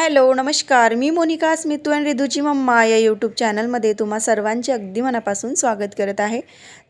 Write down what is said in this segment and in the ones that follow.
Hello नमस्कार. मी मोनिका स्मितू आणि रिधूची मम्मा या यूट्यूब चॅनलमध्ये तुम्हा सर्वांचे अगदी मनापासून स्वागत करत आहे.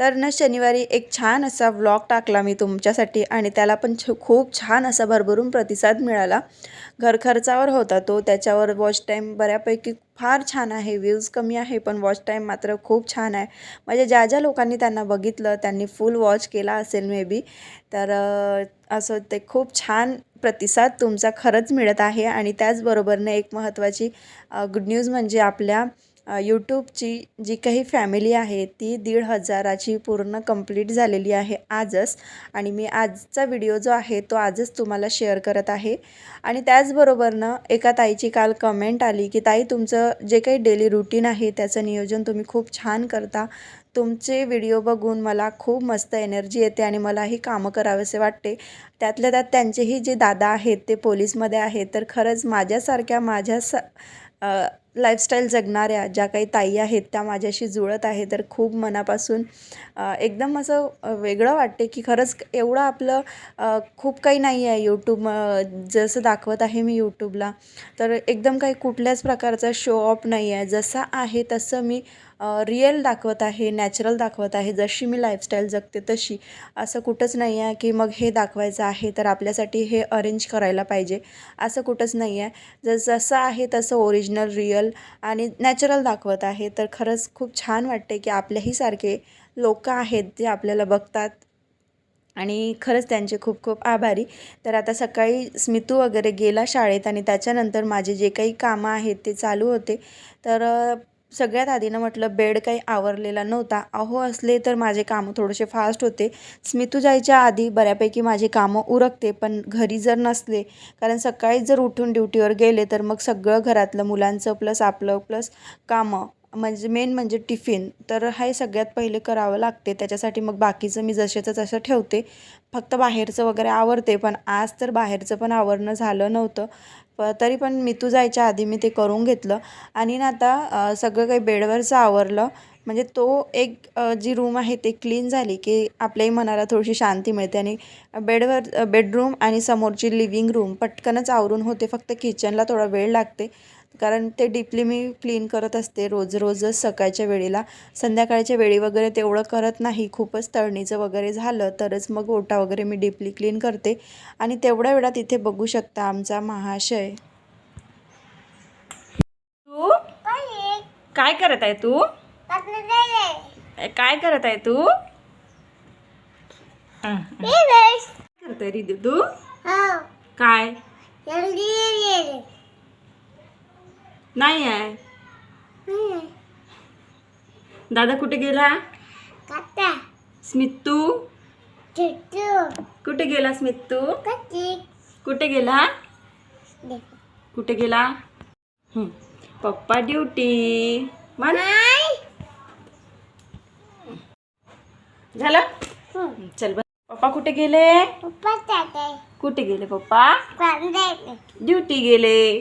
तर न शनिवारी एक छान असा व्लॉग टाकला मी तुमच्यासाठी आणि त्याला पण छ खूप छान असा भरभरून प्रतिसाद मिळाला. घरखर्चावर होता तो त्याच्यावर वॉच टाईम बऱ्यापैकी फार छान आहे. व्ह्यूज कमी आहे पण वॉच टाईम मात्र खूप छान आहे. म्हणजे ज्या ज्या लोकांनी त्यांना बघितलं त्यांनी फुल वॉच केला असेल मे बी तर असं ते खूप छान प्रतिसाद तुमचा खरंच मिळत आहे आणि त्याचबरोबरने एक महत्त्वाची गुड न्यूज म्हणजे आपल्या यूट्यूबची जी काही फॅमिली आहे ती दीड हजाराची पूर्ण कंप्लीट झालेली आहे आजच. आणि मी आजचा व्हिडिओ जो आहे तो आजच तुम्हाला शेअर करत आहे. आणि त्याचबरोबरनं एका ताईची काल कमेंट आली की ताई तुमचं जे काही डेली रुटीन आहे त्याचं नियोजन तुम्ही खूप छान करता. तुमचे व्हिडिओ बघून मला खूप मस्त एनर्जी येते आणि मलाही कामं करावेसे वाटते. त्यातल्या त्यात त्यांचेही जे दादा आहेत ते पोलीसमध्ये आहेत तर खरंच माझ्यासारख्या माझ्या स लाईफस्टाईल जगणाऱ्या ज्या काही ताई आहेत त्या माझ्याशी जुळत आहे तर खूप मनापासून एकदम असं वेगळं वाटते की खरंच एवढं आपलं खूप काही नाही आहे यूट्यूब जसं दाखवत आहे मी यूट्यूबला तर एकदम काही कुठल्याच प्रकारचा शो ऑफ नाही आहे. जसा आहे तसं मी रिअल दाखवत आहे नॅचरल दाखवत आहे. जशी मी लाईफस्टाईल जगते तशी. असं कुठंच नाही आहे की मग हे दाखवायचं आहे तर आपल्यासाठी हे अरेंज करायला पाहिजे. असं कुठंच नाही आहे जर जसं आहे तसं ओरिजिनल रिअल आणि नॅचरल दाखवत आहे. तर खरंच खूप छान वाटते की आपल्याही सारखे लोक आहेत जे आपल्याला बघतात. आणि खरंच त्यांचे खूप खूप आभारी. तर आता सकाळी स्मितू वगैरे गेला शाळेत आणि त्याच्यानंतर माझे जे काही कामं आहेत ते चालू होते. तर सगळ्यात आधी ना म्हटलं बेड काही आवरलेला नव्हता. अहो असले तर माझे कामं थोडेसे फास्ट होते. स्मितू जायच्या आधी बऱ्यापैकी माझे कामं उरकते पण घरी जर नसले कारण सकाळी जर उठून ड्युटीवर गेले तर मग सगळं घरातलं मुलांचं प्लस आपलं प्लस कामं म्हणजे मेन म्हणजे टिफिन तर हे सगळ्यात पहिले करावं लागते. त्याच्यासाठी मग बाकीचं मी जसेचं तसं ठेवते. फक्त बाहेरचं वगैरे आवरते पण आज तर बाहेरचं पण आवरणं झालं नव्हतं. प तरी पण मी तू जायच्या आधी मी ते करून घेतलं. आणि ना आता सगळं काही बेडवरचं आवरलं. म्हणजे तो एक जी रूम आहे ते क्लीन झाली की आपल्याही मनाला थोडीशी शांती मिळते. आणि बेडवर बेडरूम आणि समोरची लिव्हिंग रूम पटकनच आवरून होते. फक्त किचनला थोडा वेळ लागते. कारण ते डीपली मी क्लीन करत असते रोज रोजच सकाळच्या वेळेला. संध्याकाळच्या वेळी वगैरे तेवढं करत नाही. खूपच तळणीचं वगैरे झालं तरच मग ओटा वगैरे मी डीपली क्लीन करते. आणि तेवढ्या वेळात इथे बघू शकता आमचा महाशय. तू? काय करत आहे तू? काय करत आहे तू? करत आहे रिदू तू? काय? नाही आहे. दादा कुठे गेला? स्मितू? कुठे गेला स्मितू? कुठे गेला? कुठे गेला. पप्पा ड्युटी. झालं? चल बस. पप्पा कुठे गेले? कुठे गेले पप्पा? ड्युटी गेले.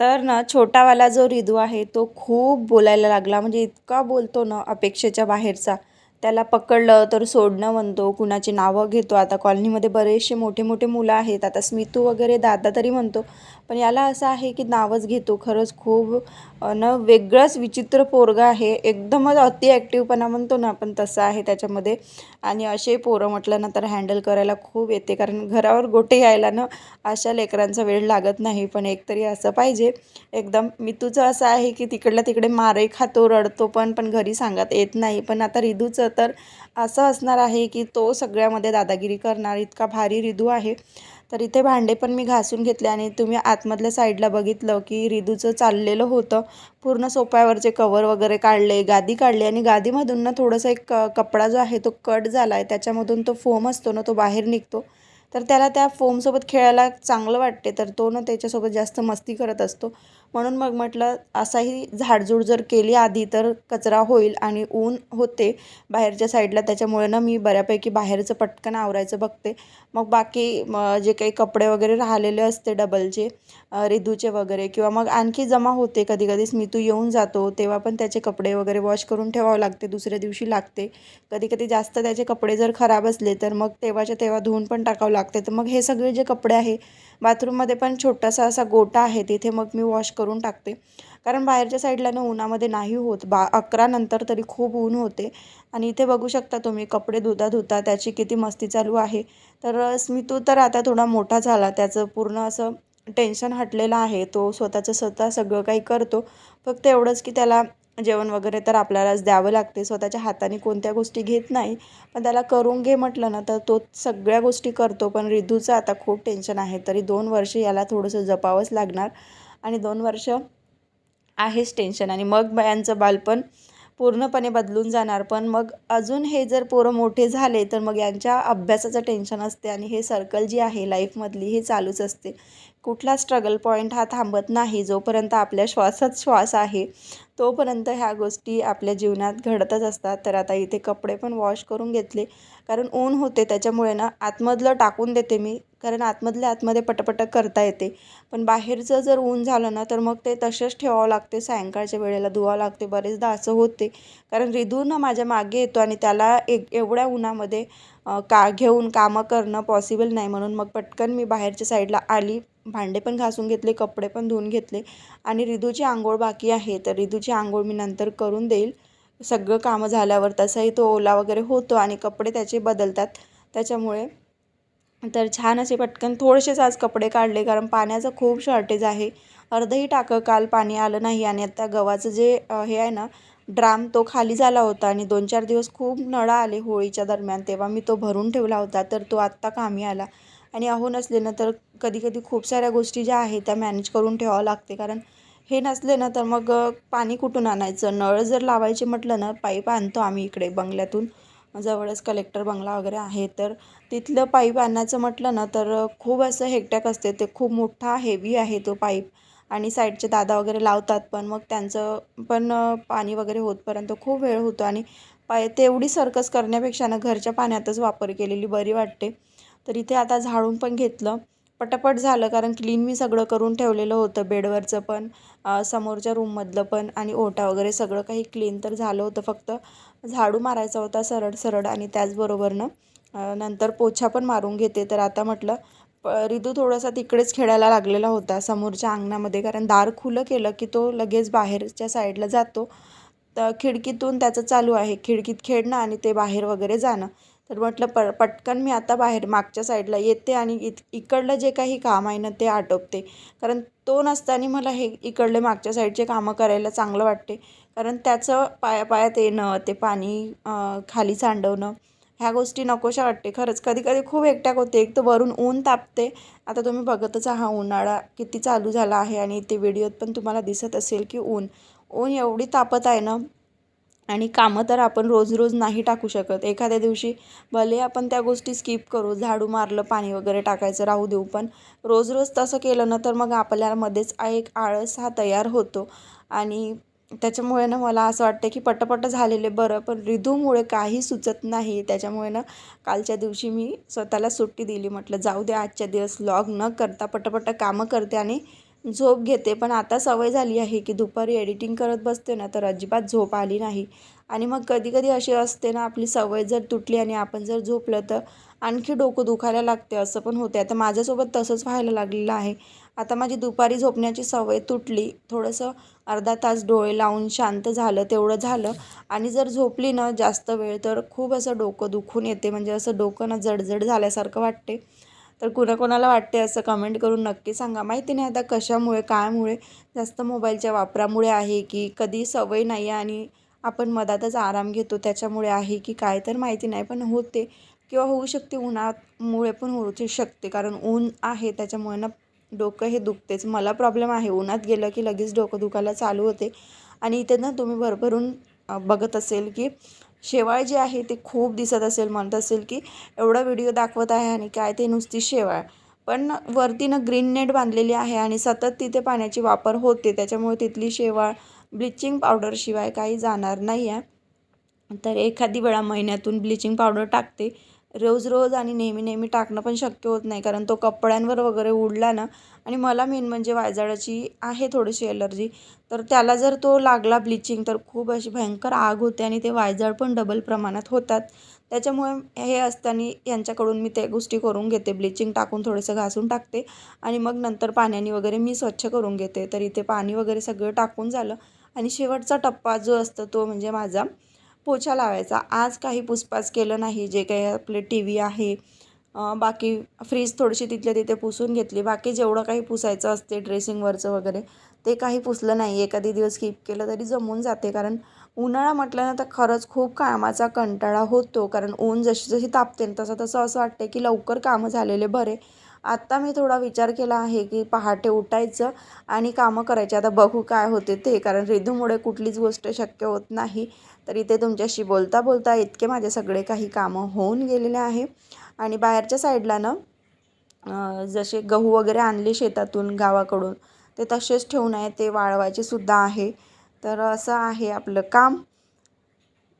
तर ना छोटावाला जो रिदू आहे तो खूप बोलायला लागला. म्हणजे इतका बोलतो ना अपेक्षेच्या बाहेरचा. त्याला पकडलं तर सोडणं म्हणतो कुणाची नावं घेतो. आता कॉलनीमध्ये बरेचसे मोठे मोठे मुलं आहेत. आता स्मितू वगैरे दादा तरी म्हणतो. पण याला असं आहे की नावच घेतो. खरंच खूप न वेगळंच विचित्र पोरगा आहे. एकदमच अति ॲक्टिव्हपणा म्हणतो ना आपण तसं आहे त्याच्यामध्ये. आणि असे पोरं म्हटलं ना तर हँडल करायला खूप येते. कारण घरावर गोटे यायला ना अशा लेकरांचा वेळ लागत नाही. पण एकतरी असं पाहिजे. एकदम मी तुझं असं आहे की तिकडल्या तिकडे मारही खातो रडतो पण पण घरी सांगत येत नाही. पण आता रिधूचं तर असं असणार आहे की तो सगळ्यामध्ये दादागिरी करणार. इतका भारी रिधू आहे. तर इथे भांडे पण मी घासून घेतले आणि तुम्ही आतमधल्या साईडला बघितलं की रिदूचं चाललेलं होतं. पूर्ण सोप्यावरचे कवर वगैरे काढले गादी काढली आणि गादीमधून ना थोडंसं एक क- कपडा जो आहे तो कट झाला आहे त्याच्यामधून तो फोम असतो ना तो बाहेर निघतो. तर त्याला त्या फोमसोबत खेळायला चांगलं वाटते. तर तो ना त्याच्यासोबत जास्त मस्ती करत असतो. म्हणून मग म्हटलं असाही झाडझूड जर केली आधी तर कचरा होईल आणि ऊन होते बाहेरच्या साईडला. त्याच्यामुळे ना मी बऱ्यापैकी बाहेरचं पटकन आवरायचं बघते. मग बाकी म जे काही कपडे वगैरे राहिलेले असते डबलचे रिधूचे वगैरे किंवा मग आणखी जमा होते कधी कधी स्मितू येऊन जातो तेव्हा पण त्याचे कपडे वगैरे वॉश करून ठेवावं लागते दुसऱ्या दिवशी लागते. कधी कधी जास्त त्याचे कपडे जर खराब असले तर मग तेव्हाच्या तेव्हा धुवून पण टाकावं लागते. तर मग हे सगळे जे कपडे आहे बाथरूममध्ये पण छोटासा असा गोटा आहे तिथे मग मी वॉश करून टाकते. कारण बाहेरच्या साईडला ना उन्हामध्ये नाही होत. बा अकरा नंतर तरी खूप ऊन होते. आणि इथे बघू शकता तुम्ही कपडे धुता धुता त्याची किती मस्ती चालू आहे. तर स्मितू तर आता थोडा मोठा झाला. त्याचं पूर्ण असं टेन्शन हटलेलं आहे. तो स्वतःचं स्वतः सगळं काही करतो. फक्त एवढंच की त्याला जेवण वगैरे तर आपल्यालाच द्यावं लागते. स्वतःच्या हाताने कोणत्या गोष्टी घेत नाही. पण त्याला करून घे म्हटलं ना तर तो सगळ्या गोष्टी करतो. पण रिधूचं आता खूप टेन्शन आहे. तरी दोन वर्ष याला थोडंसं जपावंच लागणार. आणि दोन वर्ष आहेच टेन्शन आणि मग बायांचं बालपण पूर्णपणे बदलून जाणार. पण मग अजून हे जर पोरं मोठे झाले तर मग यांच्या अभ्यासाचं टेन्शन असते आणि हे सर्कल जी आहे लाईफमधली हे चालूच असते. कुठला स्ट्रगल पॉईंट हा थांबत नाही जोपर्यंत आपल्या श्वासात श्वास आहे तोपर्यंत ह्या गोष्टी आपल्या जीवनात घडतच असतात. तर आता इथे कपडे पण वॉश करून घेतले. कारण ऊन होते त्याच्यामुळे ना आतमधलं टाकून देते मी. कारण आतमधल्या आतमध्ये पटपट करता येते. पण बाहेरचं जर ऊन झालं ना तर मग ते तसेच ठेवावं लागते. सायंकाळच्या वेळेला धुवावं लागते. बरेचदा असं होते. कारण रिधू ना माझ्या मागे येतो आणि त्याला एक एवढ्या उन्हामध्ये का घेऊन कामं करणं पॉसिबल नाही. म्हणून मग पटकन मी बाहेरच्या साईडला आली. भांडे पण घासून घेतले कपडे पण धुवून घेतले. आणि रिधूची आंघोळ बाकी आहे. तर रिधूची आंघोळ मी नंतर करून देईल. सगळं कामं झाल्यावर तसाही तो ओला वगैरे होतो आणि कपडे त्याचे बदलतात. त्याच्यामुळे तर छान असे पटकन थोडेसेच आज कपडे काढले कारण पाण्याचं खूप शॉर्टेज आहे. अर्धही टाकं काल पाणी आलं नाही आणि आता गव्हाचं जे हे आहे ना ड्राम तो खाली झाला होता आणि दोन चार दिवस खूप नळा आले होळीच्या दरम्यान तेव्हा मी तो भरून ठेवला होता तर तो आत्ता कामी आला. आणि अहो नसले ना तर कधी कधी खूप साऱ्या गोष्टी ज्या आहेत त्या मॅनेज करून ठेवावं लागते कारण हे नसले ना तर मग पाणी कुठून आणायचं? नळ जर लावायचे म्हटलं ना पाईप आणतो आम्ही इकडे बंगल्यातून. जवळच कलेक्टर बंगला वगैरे आहे. तर तिथलं पाईप आणायचं म्हटलं ना तर खूप असं हेकटॅक असते. ते खूप मोठा हेवी आहे तो पाईप. आणि साईडचे दादा वगैरे लावतात पण मग त्यांचं पण पाणी वगैरे होतपर्यंत खूप वेळ होतो. आणि पाय तेवढी सर्कस करण्यापेक्षा ना घरच्या पाण्यातच वापर केलेली बरी वाटते. तर इथे आता झाडून पण घेतलं. पटापट झालं कारण क्लीन मी सगळं करून ठेवलेलं होतं बेडवरचं पण समोरच्या रूममधलं पण आणि ओटा वगैरे सगळं काही क्लीन तर झालं होतं. फक्त झाडू मारायचा होता सरळ सरळ आणि त्याचबरोबरनं नंतर पोछा पण मारून घेते. तर आता म्हटलं प रिदू थोडासा तिकडेच खेळायला लागलेला होता समोरच्या अंगणामध्ये. कारण दार खुलं केलं की तो लगेच बाहेरच्या साईडला जातो. तर खिडकीतून त्याचं चालू आहे. खिडकीत खेळणं आणि ते बाहेर वगैरे जाणं. तर म्हटलं प पटकन मी आता बाहेर मागच्या साईडला येते आणि इत इकडलं जे काही काम आहे ना ते आटोपते. कारण तो नसताना मला हे इकडले मागच्या साईडचे कामं करायला चांगलं वाटते. कारण त्याचं पाया पायात येणं ते पाणी खाली सांडवणं ह्या गोष्टी नकोशा वाटते. खरंच कधी कधी खूप एकट्याक होते. एक तर वरून ऊन तापते. आता तुम्ही बघतच हा उन्हाळा किती चालू झाला आहे आणि ते व्हिडिओत पण तुम्हाला दिसत असेल की ऊन. ऊन एवढी तापत आहे ना आणि कामं तर आपण रोज रोज नाही टाकू शकत. एखाद्या दिवशी भले आपण त्या गोष्टी स्किप करू झाडू मारलं पाणी वगैरे टाकायचं राहू देऊ पण रोज रोज तसं केलं ना तर मग आपल्यामध्येच एक आळस हा तयार होतो. आणि त्याच्यामुळे ना मला असं वाटतं की पटपट झालेले बरं पण रिधूमुळे काही सुचत नाही. त्याच्यामुळे ना कालच्या दिवशी मी स्वतःला सुट्टी दिली. म्हटलं जाऊ दे आजच्या दिवस लॉग न करता पटपट कामं करते आणि झोप घेते पण आता सवय झाली आहे की दुपारी एडिटिंग करत बसते ना तर अजिबात झोप आली नाही. आणि मग कधी कधी अशी असते ना आपली सवय जर तुटली आणि आपण जर झोपलं तर आणखी डोकं दुखायला लागते असं पण होते. आता माझ्यासोबत तसंच व्हायला लागलेलं आहे. आता माझी दुपारी झोपण्याची सवय तुटली थोडंसं अर्धा तास डोळे लावून शांत झालं तेवढं झालं. आणि जर झोपली ना जास्त वेळ तर खूप असं डोकं दुखून येते. म्हणजे असं डोकं ना जडजड झाल्यासारखं वाटते. तर कुणाकोणाला वाटते असं कमेंट करून नक्की सांगा. माहिती नाही आता कशामुळे कायमुळे जास्त मोबाईलच्या वापरामुळे आहे की कधी सवय नाही आहे आणि आपण मधातच आराम घेतो त्याच्यामुळे आहे की काय तर माहिती नाही. पण होते किंवा होऊ शकते उन्हामुळे पण होऊ शकते. कारण ऊन आहे त्याच्यामुळे ना डोकं हे दुखतेच. मला प्रॉब्लेम आहे. उन्हात गेलं की लगेच डोकं दुखायला चालू होते. आणि इथे ना तुम्ही भरभरून बघत असेल की शेवाळ जी आहे ते खूप दिसत असेल म्हणत असेल की एवढा व्हिडिओ दाखवत आहे आणि काय ते नुसती शेवाळ. पण वरतीनं ग्रीन नेट बांधलेली आहे आणि सतत तिथे पाण्याची वापर होते. त्याच्यामुळे तिथली शेवाळ ब्लिचिंग पावडरशिवाय काही जाणार नाही आहे तर एखादी वेळा महिन्यातून ब्लिचिंग पावडर टाकते. रोज रोज आणि नेहमी नेहमी टाकणं पण शक्य होत नाही. कारण तो कपड्यांवर वगैरे उडला ना आणि मला मेन म्हणजे वायजाळाची आहे थोडीशी एलर्जी तर त्याला जर तो लागला ब्लिचिंग तर खूप अशी भयंकर आग होते आणि ते वायजाळ पण डबल प्रमाणात होतात. त्याच्यामुळे हे असताना यांच्याकडून मी त्या गोष्टी करून घेते. ब्लिचिंग टाकून थोडंसं घासून टाकते आणि मग नंतर पाण्याने वगैरे मी स्वच्छ करून घेते. तर इथे पाणी वगैरे सगळं टाकून झालं आणि शेवटचा टप्पा जो असतो तो म्हणजे माझा पोछा लावायचा. आज काही पुसपास केलं नाही जे काही आपले टी व्ही आहे बाकी फ्रीज थोडीशी तिथल्या तिथे पुसून घेतली. बाकी जेवढं काही पुसायचं असते ड्रेसिंगवरचं वगैरे ते काही पुसलं नाही. एखादी दिवस स्किप केलं तरी जमून जाते. कारण उन्हाळा म्हटलं ना तर खरंच खूप कामाचा कंटाळा होतो. कारण ऊन जशी जशी तापते तसं तसं असं वाटतं की लवकर कामं झालेले बरे. आत्ता मी थोडा विचार केला आहे की पहाटे उठायचं आणि कामं करायची. आता बघू काय होते ते कारण रिधूमुळे कुठलीच गोष्ट शक्य होत नाही. तर इथे तुमच्याशी बोलता बोलता इतके माझे सगळे काही कामं होऊन गेलेले आहे. आणि बाहेरच्या साईडला ना जसे गहू वगैरे आणले शेतातून गावाकडून ते तसेच ठेवून आहे. ते वाळवायचे सुद्धा आहे. तर असं आहे आपलं काम.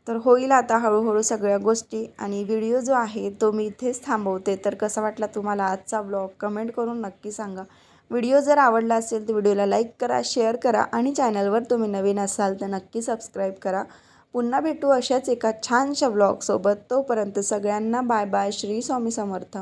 तर होईल आता हळूहळू सगळ्या गोष्टी आणि व्हिडिओ जो आहे तो मी इथेच थांबवते. तर कसा वाटला तुम्हाला आजचा ब्लॉग कमेंट करून नक्की सांगा. व्हिडिओ जर आवडला असेल तर व्हिडिओला लाईक करा शेअर करा आणि चॅनलवर तुम्ही नवीन असाल तर नक्की सबस्क्राईब करा. पुन्हा भेटू अशाच एका छानशा ब्लॉगसोबत तोपर्यंत सगळ्यांना बाय बाय श्री स्वामी समर्थ.